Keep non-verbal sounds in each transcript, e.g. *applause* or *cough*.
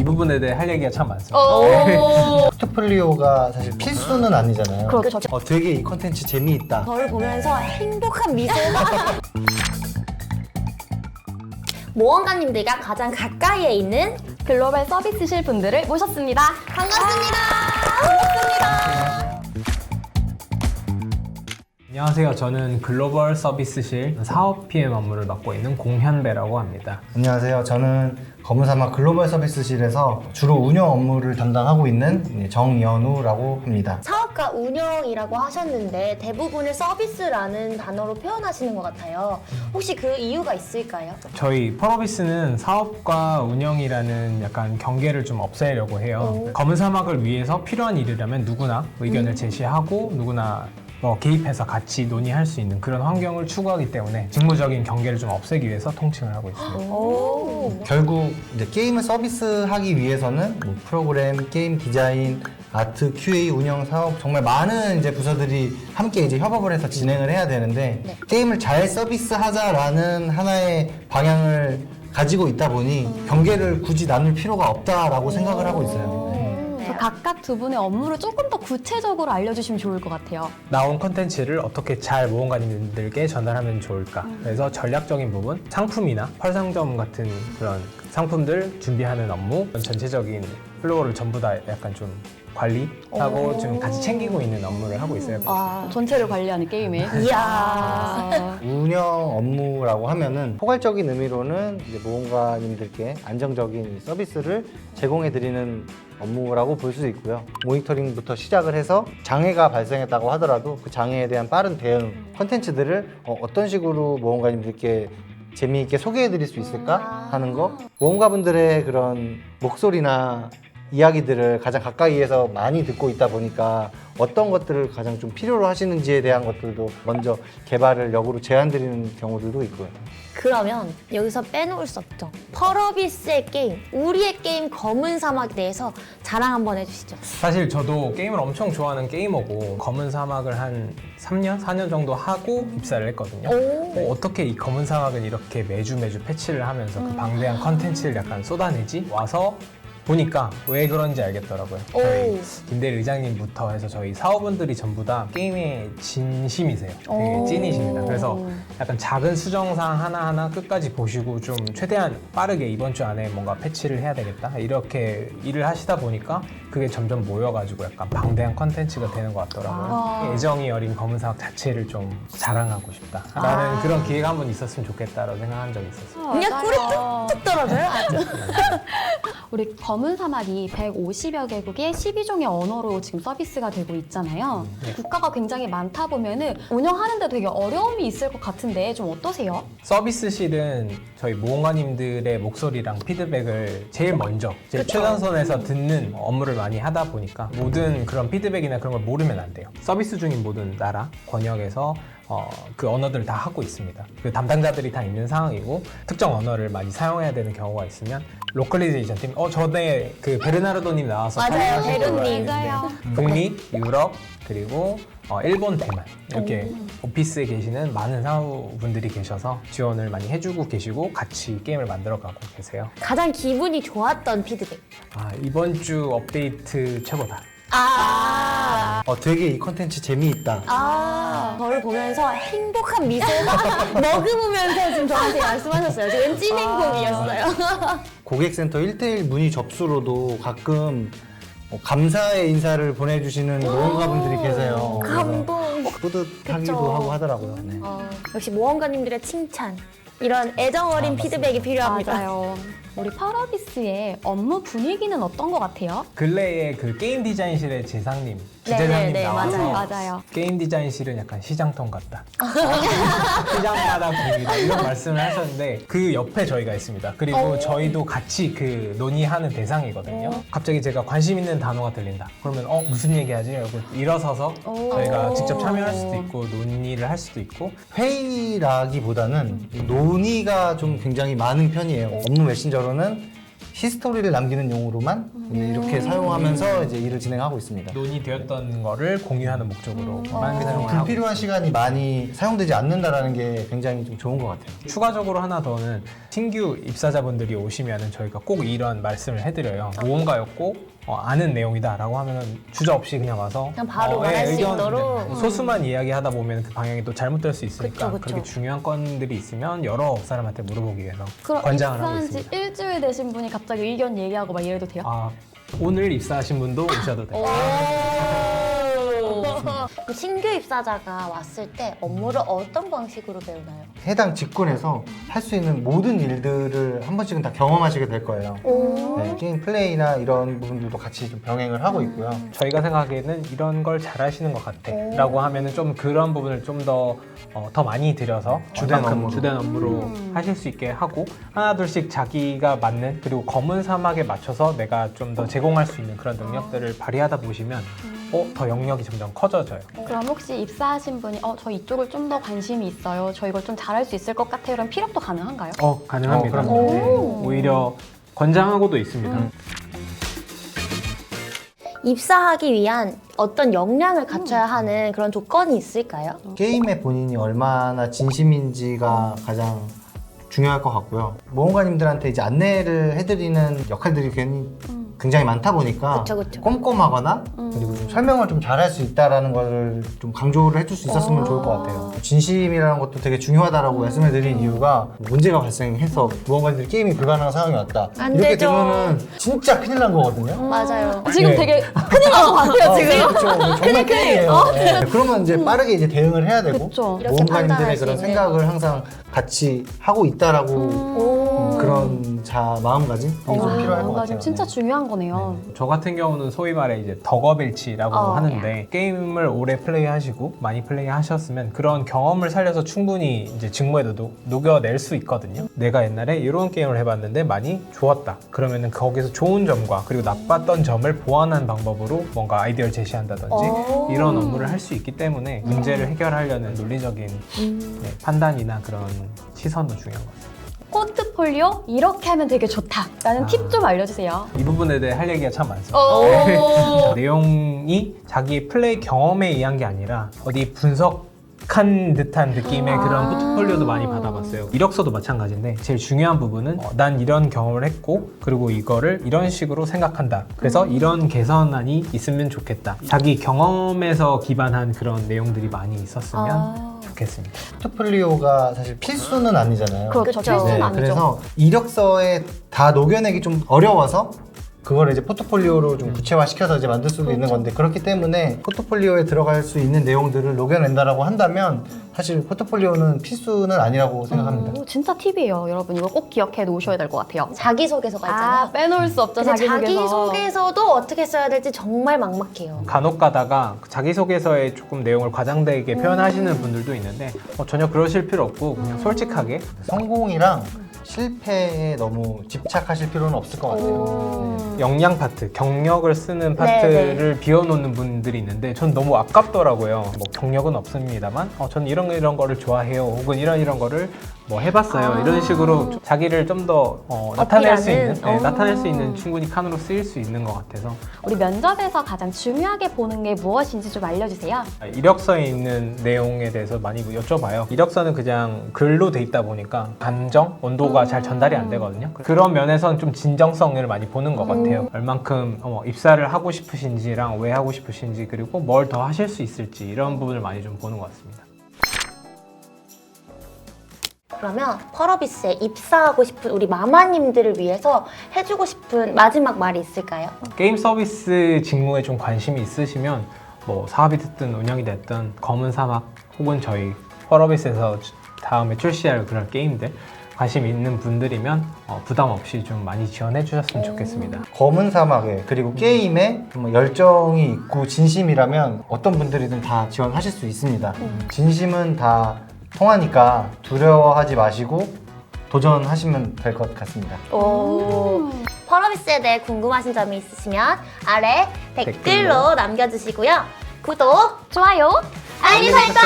이 부분에 대해 할 얘기가 참 많습니다. 오. *laughs* 포트폴리오가 사실 필수는 아니잖아요. 그렇죠. 어, 되게 이 컨텐츠 재미있다. 저를 보면서 행복한 미소가 *laughs* 모험가님들과 가장 가까이에 있는 글로벌 서비스실 분들을 모셨습니다. 반갑습니다. 안녕하세요. 저는 글로벌 서비스실 사업 PM 업무를 맡고 있는 공현배라고 합니다. 안녕하세요. 저는 검은사막 글로벌 서비스실에서 주로 운영 업무를 담당하고 있는 정연우라고 합니다. 사업가 운영이라고 하셨는데 대부분을 서비스라는 단어로 표현하시는 것 같아요. 혹시 그 이유가 있을까요? 저희 펄어비스는 사업과 운영이라는 약간 경계를 좀 없애려고 해요. 오. 검은 사막을 위해서 필요한 일이라면 누구나 의견을 제시하고 누구나 뭐 개입해서 같이 논의할 수 있는 그런 환경을 추구하기 때문에 직무적인 경계를 좀 없애기 위해서 통칭을 하고 있습니다. 오. 결국 이제 게임을 서비스하기 위해서는 뭐 프로그램, 게임 디자인, 아트, QA, 운영, 사업 정말 많은 이제 부서들이 함께 이제 협업을 해서 진행을 해야 되는데 네. 게임을 잘 서비스하자라는 하나의 방향을 가지고 있다 보니 경계를 굳이 나눌 필요가 없다라고 생각을 하고 있어요. 네. 저 각각 두 분의 업무를 조금 더 구체적으로 알려주시면 좋을 것 같아요. 나온 컨텐츠를 어떻게 잘 모험가님들께 전달하면 좋을까. 그래서 전략적인 부분, 상품이나 펄상점 같은 그런 상품들 준비하는 업무, 전체적인 플로어를 전부 다 약간 좀 관리하고 좀 같이 챙기고 있는 업무를 하고 있어요. 아. 전체를 관리하는 게임에. 이야. 아, *laughs* 운영 업무라고 하면은 포괄적인 의미로는 이제 모험가님들께 안정적인 이 서비스를 제공해 드리는 업무라고 볼 수 있고요. 모니터링부터 시작을 해서 장애가 발생했다고 하더라도 그 장애에 대한 빠른 대응 컨텐츠들을 어, 떤 식으로 모험가님들께 재미있게 소개해 드릴 수 있을까 하는 거 모험가분들의 그런 목소리나 이야기들을 가장 가까이에서 많이 듣고 있다 보니까 어떤 것들을 가장 좀 필요로 하시는지에 대한 것들도 먼저 개발을 역으로 제안 드리는 경우들도 있고요. 그러면 여기서 빼놓을 수 없죠. 펄어비스의 게임, 우리의 게임 검은 사막에 대해서 자랑 한번 해주시죠. 사실 저도 게임을 엄청 좋아하는 게이머고 검은 사막을 한 3년, 4년 정도 하고 입사를 했거든요. 오. 어, 어떻게 이 검은 사막은 이렇게 매주 매주 패치를 하면서 그 방대한 컨텐츠를 약간 쏟아내지? 와서 보니까 왜 그런지 알겠더라고요. 오. 저희 김대리 의장님부터 해서 저희 사업원들이 전부 다 게임에 진심이세요. 되게 오. 찐이십니다. 그래서 약간 작은 수정사항 하나하나 끝까지 보시고 좀 최대한 빠르게 이번 주 안에 뭔가 패치를 해야 되겠다. 이렇게 일을 하시다 보니까 그게 점점 모여가지고 약간 방대한 컨텐츠가 되는 것 같더라고요. 애정이 어린 검은사막 자체를 좀 자랑하고 싶다. 라는 그런 기회가 한번 있었으면 좋겠다라고 생각한 적이 있었어요. 그냥 꿀이 뚝뚝 떨어져요, 아주. *laughs* 우리 검은 사막이 150여 개국의 12종의 언어로 지금 서비스가 되고 있잖아요. 네. 국가가 굉장히 많다 보면은 운영하는데 되게 어려움이 있을 것 같은데 좀 어떠세요? 서비스실은 저희 모험가님들의 목소리랑 피드백을 제일 먼저 제일 최전선에서 듣는 업무를 많이 하다 보니까 모든 그런 피드백이나 그런 걸 모르면 안 돼요. 서비스 중인 모든 나라, 권역에서 어, 그 언어들을 다 하고 있습니다. 그 담당자들이 다 있는 상황이고 특정 언어를 많이 사용해야 되는 경우가 있으면 로컬리제이션 팀, 어 전에 그 베르나르도님 나와서 맞아요, 베르님. 있는데 북미, 유럽, 그리고 어, 일본, 대만 이렇게 오피스에 계시는 많은 사무분들이 계셔서 지원을 많이 해주고 계시고 같이 게임을 만들어가고 계세요. 가장 기분이 좋았던 피드백. 아 이번 주 업데이트 최고다. 아. 어, 되게 이 컨텐츠 재미있다. 아. 저를 보면서 행복한 미소가 *laughs* 머금으면서 지금 저한테 말씀하셨어요. 지금 찐 행복이었어요. 고객센터 1대1 문의 접수로도 가끔 어, 감사의 인사를 보내주시는 모험가분들이 계세요. 그래서 감동. 뿌듯하기도 그쵸. 하고 하더라고요. 네. 어, 역시 모험가님들의 칭찬. 이런 애정 어린 피드백이 필요합니다. 맞아요. 우리 파라비스의 업무 분위기는 어떤 것 같아요? 근래에 그 게임 디자인실의 재상님, 네, 주재상님 네, 네, 나와서 맞아요. 맞아요. 게임 디자인실은 약간 시장통 같다. 시장마다 분위기다 이런 말씀을 하셨는데 그 옆에 저희가 있습니다. 그리고 어. 저희도 같이 그 논의하는 대상이거든요. 갑자기 제가 관심 있는 단어가 들린다. 그러면 어 무슨 얘기하지? 그리고 일어서서 저희가 직접 참여할 수도 있고 논의를 할 수도 있고 회의라기보다는 논의가 좀 굉장히 많은 편이에요. 업무 메신저로 는 히스토리를 남기는 용으로만 이렇게 사용하면서 이제 일을 진행하고 있습니다. 논의되었던 거를 공유하는 목적으로만 그래서 사용을 하고 불필요한 시간이 많이 사용되지 않는다라는 게 굉장히 좀 좋은 것 같아요. 추가적으로 하나 더는 신규 입사자분들이 오시면은 저희가 꼭 이런 말씀을 해드려요. 모험가였고 어, 아는 내용이다라고 하면은 주저 없이 그냥 와서 그냥 바로 어, 말할 수 의견, 있도록. 네, 소수만 이야기하다 보면 그 방향이 또 잘못될 수 있으니까 그쵸, 그쵸. 렇게 중요한 건들이 있으면 여러 사람한테 물어보기 위해서 그럼 권장을 하고 입사한 지 있습니다. 일주일 되신 분이 갑자기 의견 얘기하고 막 이래도 돼요? 아, 오늘 입사하신 분도 오셔도 돼요. 그 신규 입사자가 왔을 때 업무를 어떤 방식으로 배우나요? 해당 직군에서 할 수 있는 모든 일들을 한 번씩은 다 경험하시게 될 거예요. 오. 네, 게임 플레이나 이런 부분들도 같이 좀 병행을 하고 있고요. 저희가 생각하기에는 이런 걸 잘하시는 것 같아 오. 라고 하면은 좀 그런 부분을 좀 더 어, 더 많이 들여서 주된 얼만큼 업무로. 주된 업무로 하실 수 있게 하고 하나 둘씩 자기가 맞는 그리고 검은 사막에 맞춰서 내가 좀 더 제공할 수 있는 그런 능력들을 발휘하다 보시면 어, 더 영역이 점점 커져져요. 그럼 혹시 입사하신 분이 어, 저 이쪽을 좀 더 관심이 있어요. 저 이걸 좀 잘할 수 있을 것 같아요. 이런 피력도 가능한가요? 어, 가능합니다. 어, 그럼요. 네. 오히려 권장하고도 있습니다. 입사하기 위한 어떤 역량을 갖춰야 하는 그런 조건이 있을까요? 게임에 본인이 얼마나 진심인지가 가장 중요할 것 같고요. 모험가님들한테 이제 안내를 해드리는 역할들이 괜히 굉장히 많다 보니까 그쵸, 그쵸. 꼼꼼하거나 그리고 좀 설명을 좀 잘할 수 있다라는 것을 좀 강조를 해줄 수 있었으면 어. 좋을 것 같아요. 진심이라는 것도 되게 중요하다라고 말씀을 드린 이유가 문제가 발생해서 무언가들이 게임이 불가능한 상황이 왔다. 안 이렇게 되죠. 되면은 진짜 큰일 난 거거든요. 맞아요. 지금 네. 되게 큰일 난것 같아요, 어, 지금. 그렇죠. 정말 큰일이에요. 네. 그러면 이제 빠르게 이제 대응을 해야 되고 그쵸. 이렇게 판단할 모험가님들의 수 그런 있는. 생각을 항상 같이 하고 있다라고 오. 음, 그런 자 마음가짐이 좀 와, 필요할 것 같아요. 지금 진짜 네. 중요한 거네요. 저 같은 경우는 소위 말해 이제 덕업일치라고 어. 하는데 게임을 오래 플레이하시고 많이 플레이하셨으면 그런 경험을 살려서 충분히 이제 직무에도 녹- 녹여낼 수 있거든요. 내가 옛날에 이런 게임을 해봤는데 많이 좋았다. 그러면은 거기서 좋은 점과 그리고 나빴던 점을 보완한 방법으로 뭔가 아이디어를 제시한다든지 어. 이런 업무를 할 수 있기 때문에 문제를 해결하려는 논리적인 네, 판단이나 그런 시선도 중요한 것 같아요. 포트폴리오 이렇게 하면 되게 좋다라는 아. 팁 좀 알려주세요. 이 부분에 대해 할 얘기가 참 많습니다. 오. *laughs* 내용이 자기 플레이 경험에 의한 게 아니라 어디 분석 한 듯한 느낌의 아. 그런 포트폴리오도 많이 받아봤어요. 이력서도 마찬가지인데 제일 중요한 부분은 어, 난 이런 경험을 했고 그리고 이거를 이런 식으로 생각한다. 그래서 이런 개선안이 있으면 좋겠다. 자기 경험에서 기반한 그런 내용들이 많이 있었으면 아. 좋겠습니다. 포트폴리오가 사실 필수는 아니잖아요. 그렇죠. 그쵸. 필수는 네, 아니죠. 그래서 이력서에 다 녹여내기 좀 어려워서 그걸 이제 포트폴리오로 좀 구체화시켜서 이제 만들 수도 있는 건데 그렇기 때문에 포트폴리오에 들어갈 수 있는 내용들을 녹여낸다라고 한다면 사실 포트폴리오는 필수는 아니라고 생각합니다. 오, 진짜 팁이에요, 여러분. 이거 꼭 기억해 놓으셔야 될 것 같아요. 자기소개서가 있잖아요. 아, 빼놓을 수 없죠, 근데 자기소개서. 자기소개서도 어떻게 써야 될지 정말 막막해요. 간혹 가다가 자기소개서에 조금 내용을 과장되게 표현하시는 분들도 있는데 어, 전혀 그러실 필요 없고 그냥 솔직하게 성공이랑 실패에 너무 집착하실 필요는 없을 것 같아요. 네. 역량 파트, 경력을 쓰는 네, 파트를 비워놓는 분들이 있는데 전 너무 아깝더라고요. 뭐 경력은 없습니다만, 어, 전 이런 이런 거를 좋아해요. 혹은 이런 이런 거를 뭐 해봤어요. 아. 이런 식으로 좀 자기를 좀더 어, 나타낼 수 어필하는? 있는, 네, 어. 나타낼 수 있는 충분히 칸으로 쓰일 수 있는 것 같아서 우리 면접에서 가장 중요하게 보는 게 무엇인지 좀 알려주세요. 이력서에 있는 내용에 대해서 많이 여쭤봐요. 이력서는 그냥 글로 돼 있다 보니까 감정, 온도가 잘 전달이 안 되거든요. 그런 면에서는 좀 진정성을 많이 보는 것 같아요. 얼만큼 어, 입사를 하고 싶으신지랑 왜 하고 싶으신지 그리고 뭘 더 하실 수 있을지 이런 부분을 많이 좀 보는 것 같습니다. 그러면 펄어비스에 입사하고 싶은 우리 마마님들을 위해서 해주고 싶은 마지막 말이 있을까요? 게임 서비스 직무에 좀 관심이 있으시면 뭐 사업이 됐든 운영이 됐든 검은 사막 혹은 저희 펄어비스에서 다음에 출시할 그런 게임들 관심 있는 분들이면 어, 부담 없이 좀 많이 지원해 주셨으면 좋겠습니다. 검은 사막에 그리고 게임에 뭐 열정이 있고 진심이라면 어떤 분들이든 다 지원하실 수 있습니다. 진심은 다 통하니까 두려워하지 마시고 도전하시면 될 것 같습니다. 오. 펄어비스에 대해 궁금하신 점이 있으시면 아래 댓글로 댓글로. 남겨주시고요. 구독, 좋아요. 알림 설정!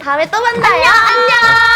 다음에 또 만나요. 안녕!